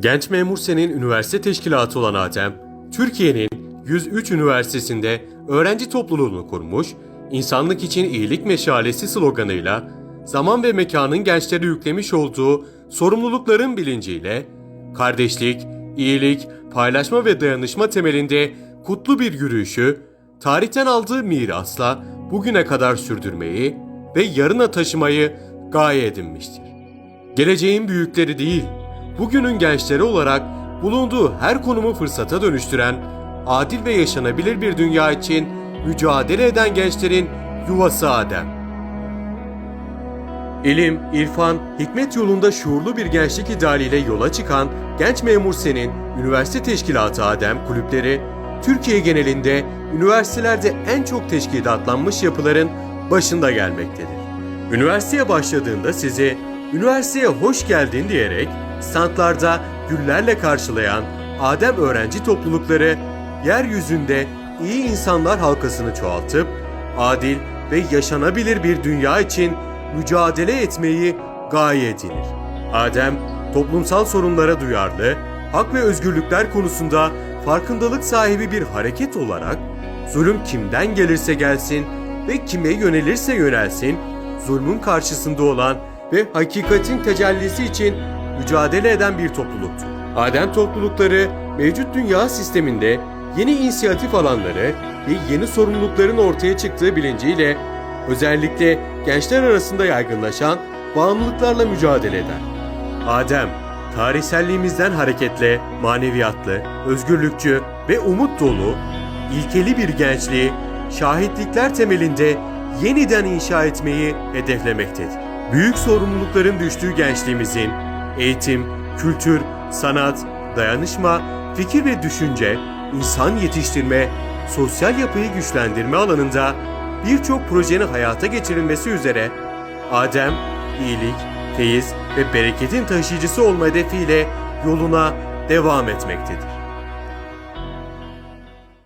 Genç Memur Sen'in üniversite teşkilatı olan Adem, Türkiye'nin 103 üniversitesinde öğrenci topluluğunu kurmuş, insanlık için iyilik meşalesi sloganıyla zaman ve mekanın gençlere yüklemiş olduğu sorumlulukların bilinciyle kardeşlik, iyilik, paylaşma ve dayanışma temelinde kutlu bir yürüyüşü tarihten aldığı mirasla bugüne kadar sürdürmeyi ve yarına taşımayı gaye edinmiştir. Geleceğin büyükleri değil, bugünün gençleri olarak bulunduğu her konumu fırsata dönüştüren, adil ve yaşanabilir bir dünya için mücadele eden gençlerin yuvası Adem. İlim, irfan, hikmet yolunda şuurlu bir gençlik idealiyle yola çıkan Genç Memur Sen'in Üniversite Teşkilatı Adem kulüpleri, Türkiye genelinde üniversitelerde en çok teşkilatlanmış yapıların başında gelmektedir. Üniversiteye başladığında sizi üniversiteye hoş geldin diyerek standlarda güllerle karşılayan Adem öğrenci toplulukları yeryüzünde iyi insanlar halkasını çoğaltıp adil ve yaşanabilir bir dünya için mücadele etmeyi gaye edinir. Adem, toplumsal sorunlara duyarlı, hak ve özgürlükler konusunda farkındalık sahibi bir hareket olarak zulüm kimden gelirse gelsin ve kime yönelirse yönelsin, zulmün karşısında olan ve hakikatin tecellisi için mücadele eden bir topluluktur. Adem toplulukları mevcut dünya sisteminde yeni inisiyatif alanları ve yeni sorumlulukların ortaya çıktığı bilinciyle özellikle gençler arasında yaygınlaşan bağımlılıklarla mücadele eder. Adem, tarihselliğimizden hareketle maneviyatlı, özgürlükçü ve umut dolu, ilkeli bir gençliği şahitlikler temelinde yeniden inşa etmeyi hedeflemektedir. Büyük sorumlulukların düştüğü gençliğimizin eğitim, kültür, sanat, dayanışma, fikir ve düşünce, insan yetiştirme, sosyal yapıyı güçlendirme alanında birçok projenin hayata geçirilmesi üzere Adem, iyilik, feyiz ve bereketin taşıyıcısı olma hedefiyle yoluna devam etmektedir.